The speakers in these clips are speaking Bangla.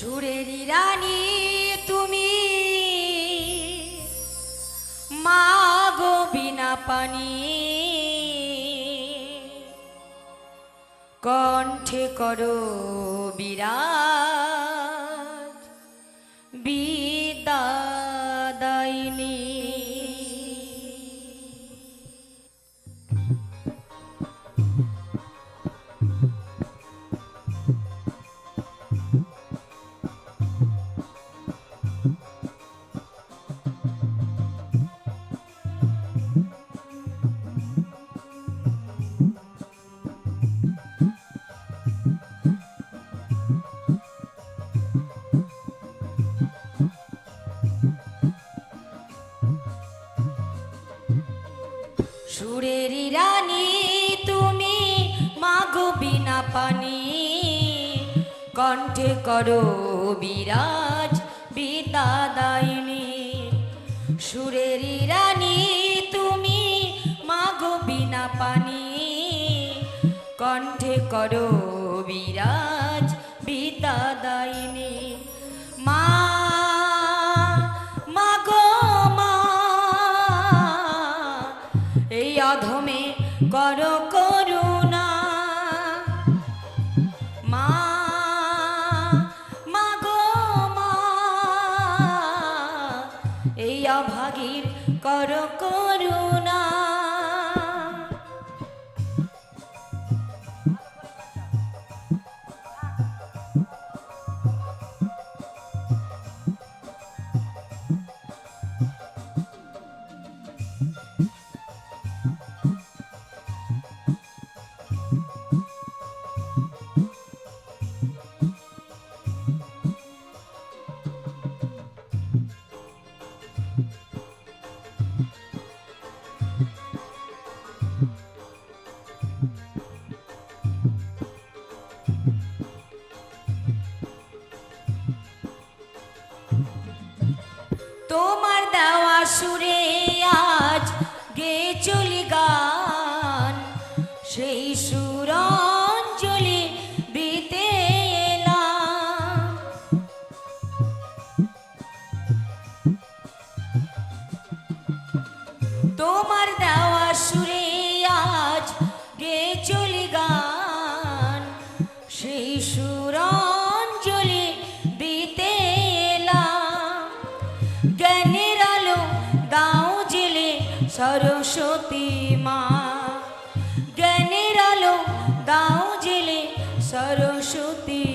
সুরেরই রানী তুমি। মা গো বিনা পানি। কণ্ঠে করো বিরাজ কণ্ঠে করো বিরাজ বিদাদাইনি সুরের রানী তুমি মাগো বিনা পানি। কণ্ঠে করো বিরাজ সুরে আজ গে চলি গান। সেই সুরঞ্জলি এলাম। তোমার দেওয়া সুরে আজ গে চলি গেল দাও জেলে সরস্বতী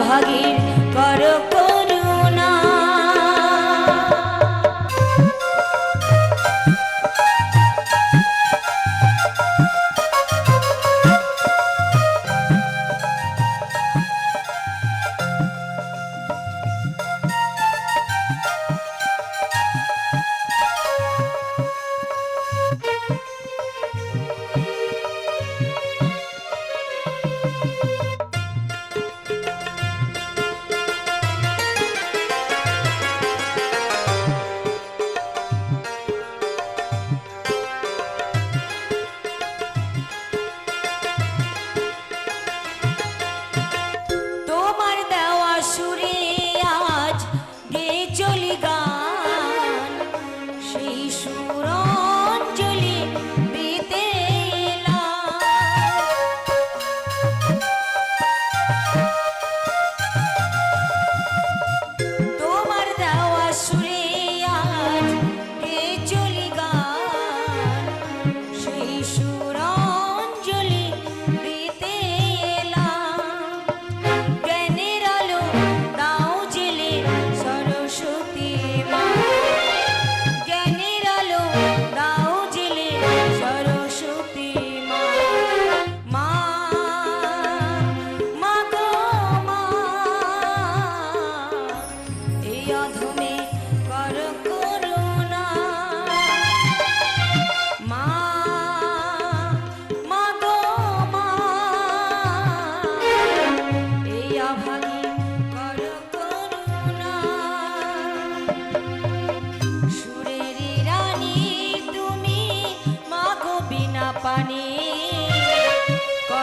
ভাগের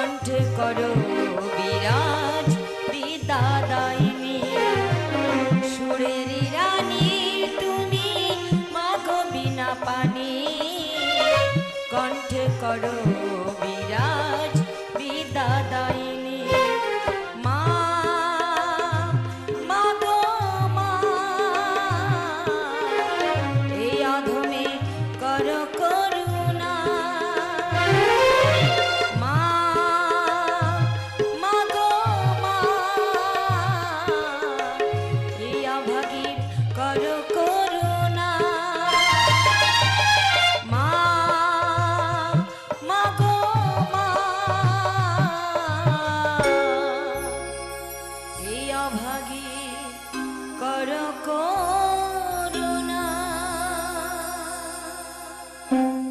কণ্ঠে করো বিরাজ দিদাদাইনি সুরের রানী তুমি মাগো বিনা পানি। কণ্ঠে করো